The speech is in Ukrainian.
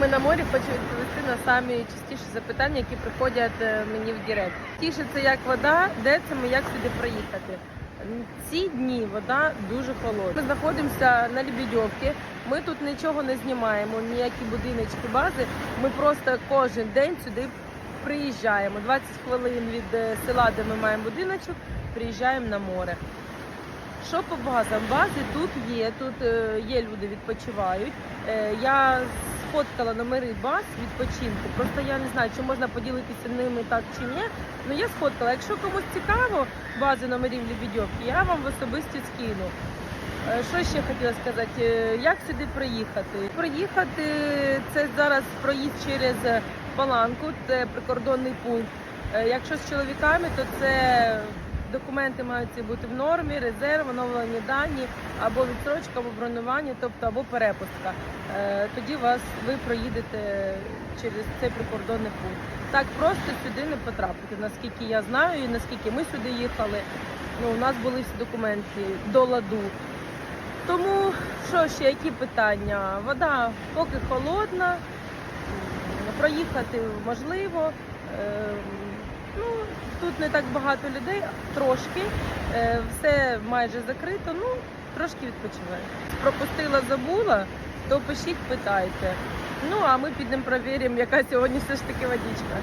ми на морі, хочу відповісти на самі частіші запитання, які приходять е, мені в Директ. Тіше це як вода, де це ми, як сюди проїхати. Ці дні вода дуже холодна. Ми знаходимося на Лебедьовці. Ми тут нічого не знімаємо, ніякі будиночки, бази. Ми просто кожен день сюди приїжджаємо. 20 хвилин від е, села, де ми маємо будиночок, приїжджаємо на море. Що по базам? Бази тут є, тут е, є люди відпочивають. Я сфоткала номери баз відпочинку. Просто я не знаю, чи можна поділитися ними так чи ні. Ну я сфоткала. Якщо комусь цікаво бази номерів Лебедьовки, я вам в особисті скину. Е, Що ще хотіла сказати? Е, Як сюди приїхати? Приїхати це зараз проїзд через Паланку, це прикордонний пункт. Е, Якщо з чоловіками, то це документи мають бути в нормі, резерв, оновлені дані, або відстрочка, або бронювання, тобто або перепустка. Е, Тоді вас ви проїдете через цей прикордонний пункт. Так просто сюди не потрапити, наскільки я знаю, і наскільки ми сюди їхали. Ну, у нас були всі документи до ладу. Тому що ще, які питання? Вода поки холодна, проїхати можливо. Не так багато людей, трошки. Е, Все майже закрито, ну, трошки відпочиваю. Пропустила, забула, то пишіть, питайте. Ну, а ми підемо перевіримо, яка сьогодні все ж таки водичка.